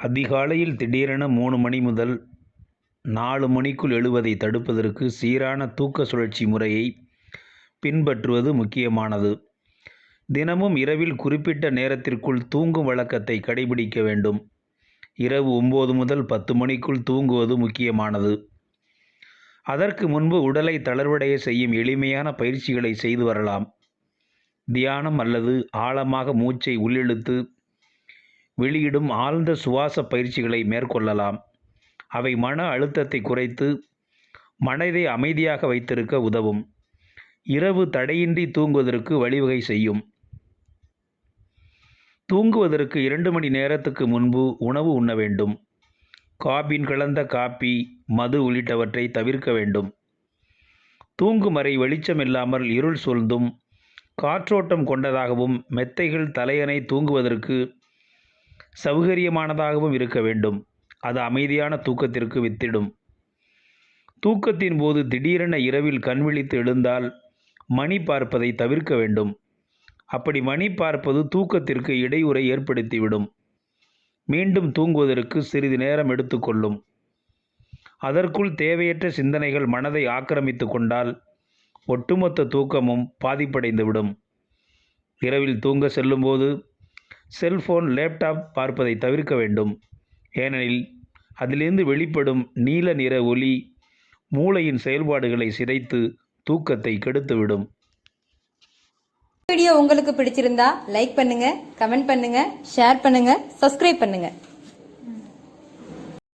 அதிகாலையில் திடீரென மூணு மணி முதல் நாலு மணிக்குள் எழுவதை தடுப்பதற்கு சீரான தூக்க சுழற்சி முறையை பின்பற்றுவது முக்கியமானது. தினமும் இரவில் குறிப்பிட்ட நேரத்திற்குள் தூங்கும் வழக்கத்தை கடைபிடிக்க வேண்டும். இரவு ஒம்பது முதல் பத்து மணிக்குள் தூங்குவது முக்கியமானது. அதற்கு முன்பு உடலை தளர்வடைய செய்யும் எளிமையான பயிற்சிகளை செய்து வரலாம். தியானம் அல்லது ஆழமாக மூச்சை உள்ளிழுத்து வெளியிடும் ஆழ்ந்த சுவாச பயிற்சிகளை மேற்கொள்ளலாம். அவை மன அழுத்தத்தை குறைத்து மனதை அமைதியாக வைத்திருக்க உதவும். இரவு தடையின்றி தூங்குவதற்கு வழிவகை செய்யும். தூங்குவதற்கு இரண்டு மணி நேரத்துக்கு முன்பு உணவு உண்ண வேண்டும். காபின் கலந்த காப்பி மது உள்ளிட்டவற்றை தவிர்க்க வேண்டும். தூங்கும் அறை வெளிச்சமில்லாமல் இருள் சூழ்ந்தும் காற்றோட்டம் கொண்டதாகவும் மெத்தைகள் தலையணை தூங்குவதற்கு சௌகரியமானதாகவும் இருக்க வேண்டும். அது அமைதியான தூக்கத்திற்கு வித்திடும். தூக்கத்தின் போது திடீரென இரவில் கண் விழித்து எழுந்தால் மணி பார்ப்பதை தவிர்க்க வேண்டும். அப்படி மணி பார்ப்பது தூக்கத்திற்கு இடையூறை ஏற்படுத்திவிடும். மீண்டும் தூங்குவதற்கு சிறிது நேரம் எடுத்துக்கொள்ளும் அதற்குள் தேவையற்ற சிந்தனைகள் மனதை ஆக்கிரமித்து கொண்டால் ஒட்டுமொத்த தூக்கமும் பாதிப்படைந்துவிடும். இரவில் தூங்க செல்லும்போது செல்போன் லேப்டாப் பார்ப்பதை தவிர்க்க வேண்டும். ஏனெனில் அதிலிருந்து வெளிப்படும் நீல நிற ஒளி மூளையின் செயல்பாடுகளை சிதைத்து தூக்கத்தை கெடுத்துவிடும். வீடியோ உங்களுக்கு பிடிச்சிருந்தா லைக் பண்ணுங்க கமெண்ட் பண்ணுங்க ஷேர் பண்ணுங்க சப்ஸ்கிரைப் பண்ணுங்க.